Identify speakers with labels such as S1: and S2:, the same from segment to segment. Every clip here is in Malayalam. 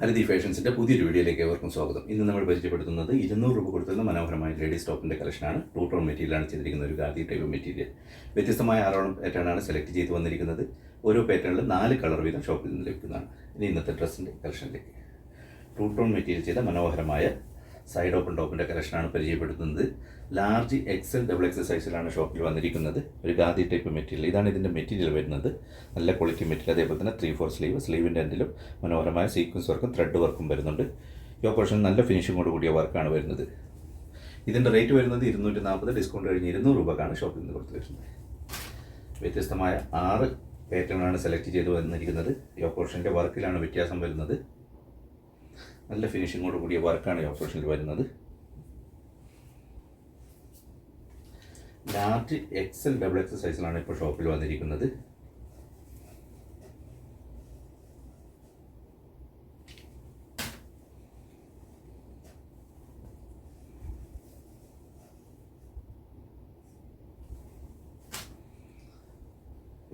S1: ഹരിതി ഫാഷൻസിന്റെ പുതിയൊരു വീഡിയോയിലേക്ക് ഏവർക്കും സ്വാഗതം. ഇന്ന് നമ്മൾ പരിചയപ്പെടുത്തുന്നത് ഇരുന്നൂറ് രൂപ കൊടുത്തുന്ന മനോഹരമായ ലേഡീസ് ടോപ്പിന്റെ കളക്ഷനാണ് ടൂ ടോൺ മെറ്റീരിയലാണ് ചെയ്തിരിക്കുന്ന ഒരു ഖാദി ടൈപ്പ് മെറ്റീരിയൽ വ്യത്യസ്തമായ ആറോളം പാറ്റേണാണ് സെലക്ട് ചെയ്ത് വന്നിരിക്കുന്നത്. ഓരോ പാറ്റേണിലും നാല് കളർ വീതം ഷോപ്പിൽ നിന്ന് ലഭിക്കുന്നതാണ്. ഇനി ഇന്നത്തെ ഡ്രസ്സിന്റെ കളക്ഷനിലേക്ക് ടൂ ടോൺ മെറ്റീരിയൽ ചെയ്ത മനോഹരമായ സൈഡ് ഓപ്പൺ ടോപ്പിന്റെ കളക്ഷനാണ് പരിചയപ്പെടുത്തുന്നത്. ലാർജ് എക്സൽ ഡബിൾ എക്സൽ സൈസിലാണ് ഷോപ്പിൽ വന്നിരിക്കുന്നത്. ഒരു ഗാന്ധി ടൈപ്പ് മെറ്റീരിയൽ ഇതാണ് ഇതിന്റെ മെറ്റീരിയൽ വരുന്നത്. നല്ല ക്വാളിറ്റി മെറ്റീരിയൽ അതേപോലെ തന്നെ ത്രീ ഫോർ സ്ലീവ് സ്ലീവിന്റെ എൻഡിലും മനോഹരമായ സീക്വൻസ് വർക്കും ത്രെഡ് വർക്കും വരുന്നുണ്ട്. ഈ പോർഷൻ നല്ല ഫിനിഷിങ്ങോട് കൂടിയ വർക്കാണ് വരുന്നത്. ഇതിന്റെ റേറ്റ് വരുന്നത് ഇരുന്നൂറ്റി നാൽപ്പത് ഡിസ്കൗണ്ട് കഴിഞ്ഞ് ഇരുന്നൂറ് രൂപക്കാണ് ഷോപ്പിൽ നിന്ന് കൊടുത്തു വരുന്നത്. വ്യത്യസ്തമായ ആറ് പാറ്റേണാണ് സെലക്ട് ചെയ്ത് വന്നിരിക്കുന്നത്. ഈ പോർഷന്റെ വർക്കിലാണ് വ്യത്യാസം വരുന്നത്. നല്ല ഫിനിഷിങ്ങോട് കൂടിയ വർക്കാണ് ഈ ഓപ്പറേഷനിൽ വരുന്നത്. ലാർജ് എക്സൽ ഡബിൾ എക്സ് സൈസിലാണ് ഇപ്പോൾ ഷോപ്പിൽ വന്നിരിക്കുന്നത്.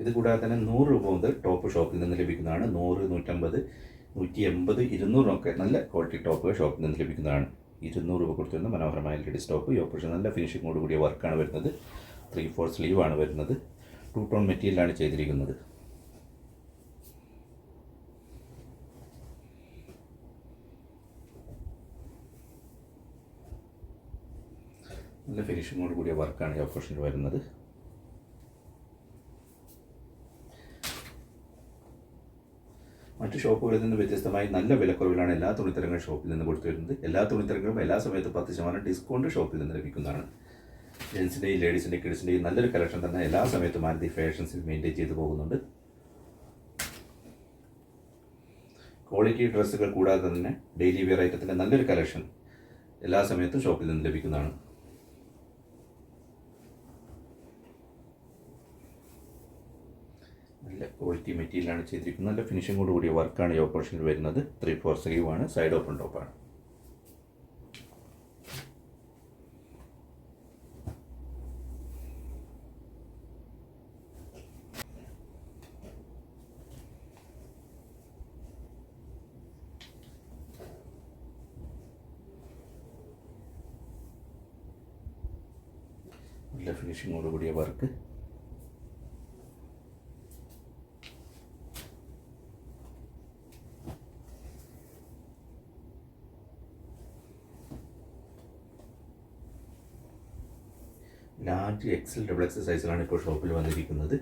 S1: ഇത് കൂടാതെ തന്നെ നൂറ് രൂപ മുതൽ ടോപ്പ് ഷോപ്പിൽ നിന്ന് ലഭിക്കുന്നതാണ് നൂറ് നൂറ്റമ്പത് നൂറ്റി എൺപത് ഇരുന്നൂറിനൊക്കെ നല്ല ക്വാളിറ്റി ടോപ്പ് ഷോപ്പിൽ നിന്ന് ലഭിക്കുന്നതാണ്. ഇരുന്നൂറ് രൂപ കൊടുത്തിരുന്ന മനോഹരമായ ലേഡീസ് ടോപ്പ് ഈ ഓപ്പറേഷൻ നല്ല ഫിനിഷിങ്ങോട് കൂടിയ വർക്കാണ് വരുന്നത്. ത്രീ ഫോർ സ്ലീവ് ആണ് വരുന്നത്. ടു ടോൺ മെറ്റീരിയലാണ് ചെയ്തിരിക്കുന്നത്. നല്ല ഫിനിഷിങ്ങോട് കൂടിയ വർക്കാണ് ഈ ഓപ്പറേഷനിൽ വരുന്നത്. മറ്റു ഷോപ്പുകളിൽ നിന്ന് വ്യത്യസ്തമായി നല്ല വിലക്കുറവിലാണ് എല്ലാ തുണിത്തരങ്ങളും ഷോപ്പിൽ നിന്ന് കൊടുത്തു വരുന്നത് എല്ലാ തുണിത്തരങ്ങളും എല്ലാ സമയത്തും പത്ത് ശതമാനം ഡിസ്കൗണ്ട് ഷോപ്പിൽ നിന്ന് ലഭിക്കുന്നതാണ്. ജെൻസിന്റെയും ലേഡീസിന്റെയും കിഡ്സിന്റെയും നല്ലൊരു കളക്ഷൻ തന്നെ എല്ലാ സമയത്തും മാരുതി ഫാഷൻസിൽ മെയിന്റെയിൻ ചെയ്തു പോകുന്നുണ്ട്. ക്വാളിറ്റി ഡ്രസ്സുകൾ കൂടാതെ തന്നെ ഡെയിലി വെയർ ഐറ്റത്തിന്റെ നല്ലൊരു കളക്ഷൻ എല്ലാ സമയത്തും ഷോപ്പിൽ നിന്ന് ലഭിക്കുന്നതാണ്. നല്ല ക്വാളിറ്റി മെറ്റീരിയലാണ് ചെയ്തിരിക്കുന്നത്. നല്ല ഫിനിഷിങ്ങോട് കൂടിയ വർക്കാണ് ഈ ഓപ്പറേഷനിൽ വരുന്നത്. ത്രീ ഫോർ സ്ലീവ് ആണ് സൈഡ് ഓപ്പൺ ടോപ്പാണ് നല്ല ഫിനിഷിങ്ങോട് work large XL double XL സൈസിലാണ് ഇപ്പോൾ ഷോപ്പിൽ വന്നിരിക്കുന്നത്.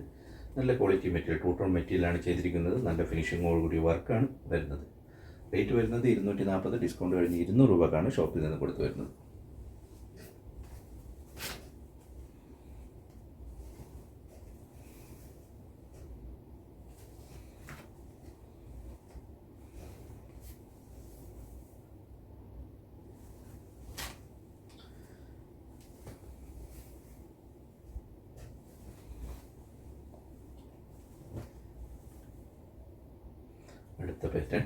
S1: നല്ല ക്വാളിറ്റി മെറ്റീരിയൽ ടൂ ടോൺ മെറ്റീരിയലാണ് ചെയ്തിരിക്കുന്നത്. നല്ല ഫിനിഷിങ്ങോട് കൂടി വർക്കാണ് വരുന്നത്. റേറ്റ് വരുന്നത് ഇരുന്നൂറ്റി നാൽപ്പത് ഡിസ്കൗണ്ട് കഴിഞ്ഞ് ഇരുന്നൂറ് രൂപക്കാണ് ഷോപ്പിൽ നിന്ന് കൊടുത്തു വരുന്നത്. അടുത്ത പാറ്റേൺ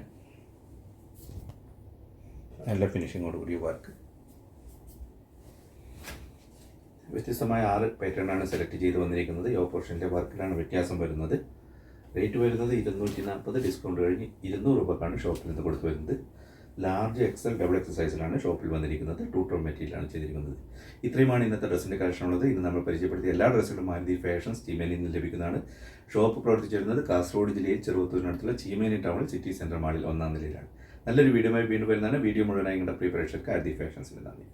S1: നല്ല ഫിനിഷിങ്ങോട് കൂടിയ വർക്ക് വ്യത്യസ്തമായ ആറ് പാറ്റേണാണ് സെലക്ട് ചെയ്ത് വന്നിരിക്കുന്നത്. യോ ഓപ്പറേഷന്റെ വർക്കിലാണ് വ്യത്യാസം വരുന്നത്. റേറ്റ് വരുന്നത് ഇരുന്നൂറ്റി നാൽപ്പത് ഡിസ്കൗണ്ട് കഴിഞ്ഞ് ഇരുന്നൂറ് രൂപക്കാണ് ഷോപ്പിൽ നിന്ന് കൊടുത്തു വരുന്നത്. ലാർജ് എക്സൽ ഡബിൾ എക്സൽ സൈസിലാണ് ഷോപ്പിൽ വന്നിരിക്കുന്നത്. ടൂ ടോൺ മെറ്റീരിയലാണ് ചെയ്തിരിക്കുന്നത്. ഇത്രയുമാണ് ഇന്നത്തെ ഡ്രസ്സിന്റെ കളക്ഷൻ ഉള്ളത്. ഇന്ന് നമ്മൾ പരിചയപ്പെടുത്തിയ എല്ലാ ഡ്രസ്സുകളും മാരുതി ഫാഷൻസ് ചീമേനിൽ നിന്ന് ലഭിക്കുന്നതാണ്. ഷോപ്പ് പ്രവർത്തിച്ചിരുന്നത് കാസർഗോഡ് ജില്ലയിൽ ചെറുവത്തൂരിനടുത്തുള്ള ചീമേനി ടൗണിൽ സിറ്റി സെന്റർ മാളിൽ ഒന്നാം നിലയിലാണ്. നല്ലൊരു വീഡിയോയുമായി വീണ്ടും വരുന്നതാണ്. വീഡിയോ മുഴുവനായി നിങ്ങളുടെ പ്രിയ പ്രേക്ഷകർക്ക് ആരുതി ഫാഷൻസിന് നന്ദി.